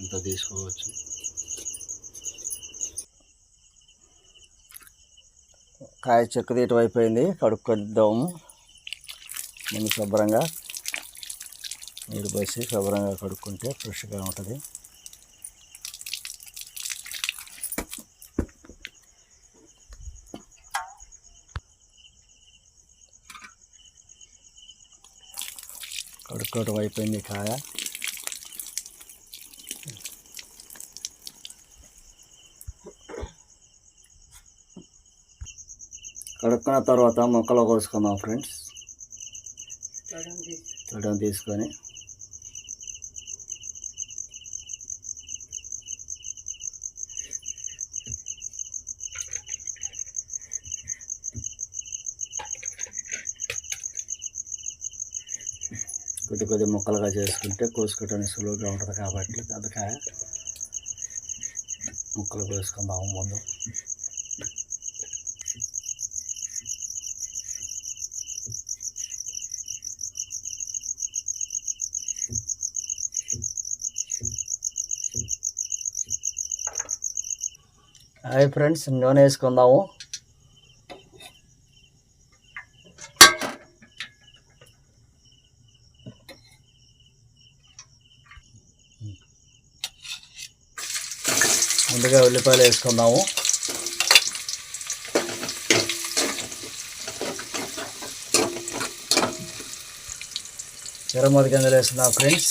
ఎంత తీసుకోవచ్చు? కాయ చెక్క తీయటం అయిపోయింది. కడుక్కొద్దాము. ముందు శుభ్రంగా నీరు పోసి శుభ్రంగా కడుక్కుంటే ఫ్రెష్గా ఉంటుంది. కడుక్కోవటం అయిపోయింది కాయ. కడుక్కున్న తర్వాత మొక్కలు కోసుకుందాం ఫ్రెండ్స్ తడం తీసుకొని. కొద్ది కొద్ది ముక్కలుగా చేసుకుంటే కోసుకోవడానికి సులువుగా ఉంటుంది కాబట్టి అందుకే ముక్కలు కోసుకుందాము ముందు. హాయ్ ఫ్రెండ్స్ నూనె వేసుకుందాము. ముందుగా ఉల్లిపాయలు వేసుకుందాము. ఎర్రమూది గింజలు వేసుకుందాం ఫ్రెండ్స్.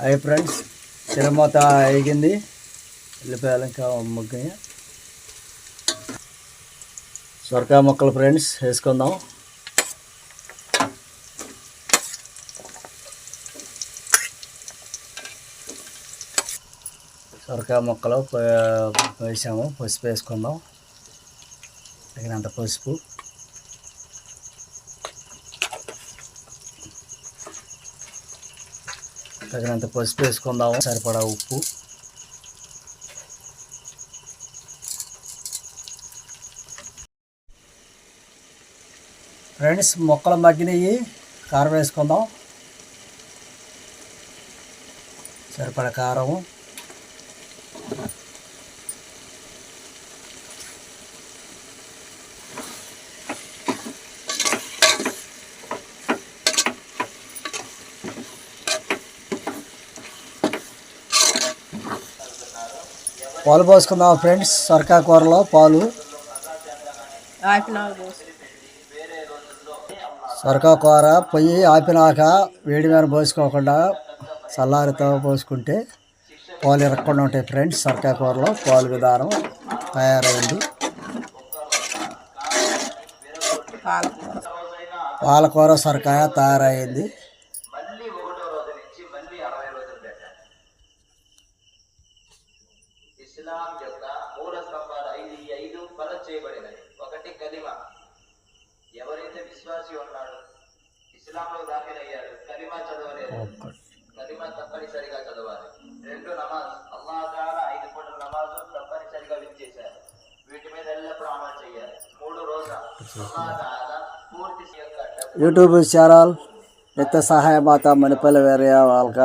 Hi friends. చిరమూత ఎగింది ఉల్లిపాయలు ఇంకా ముగ్గుని. సొరకాయ ముక్కలు ఫ్రెండ్స్ వేసుకుందాం. సొరకాయ ముక్కలు వేసాము. పసుపు వేసుకుందాం. తగినంత పసుపు. తగినంత పసుపు వేసుకుందాము. సరిపడా ఉప్పు. ఫ్రెండ్స్ మొక్కలు మగ్గినవి కారం వేసుకుందాం. సరిపడా కారం పాలు పోసుకుందాం ఫ్రెండ్స్? సొరకాయ కూరలో పాలు. సొరకాయ కూర పొయ్యి ఆపినాక వేడి మీద పోసుకోకుండా చల్లారితో పోసుకుంటే పాలు ఇరగకుండా ఉంటాయి ఫ్రెండ్స్. సొరకాయ కూరలో పాలు విధానం తయారైంది. పాలకూర సొరకాయ తయారైంది. ఇస్లాం యొక్క మూల స్తంభాలు ఐదు ఈ ఐదు ఫరజ్ చేయబడినవి. ఒకటి కలిమ ఎవరైతే విశ్వాసి ఉన్నాడో ఇస్లాంలో దాఖలయ్యాడు కలిమా చదవలేదు. కలిమా తప్పనిసరిగా చదవాలి. రెండు నమాజ్. అల్లాహ్ తాలా ఐదు పూటల నమాజు తప్పనిసరిగా విధించేశారు. వీటి మీద ఎల్లప్పుడూ అమలు చేయాలి. మూడు రోజా అల్లాహ్ తాలా పూర్తి యొక్క యూట్యూబ్ ఛానల్ నిత్య సహాయ మాత మణిపల్లి వేరే వాళ్ళక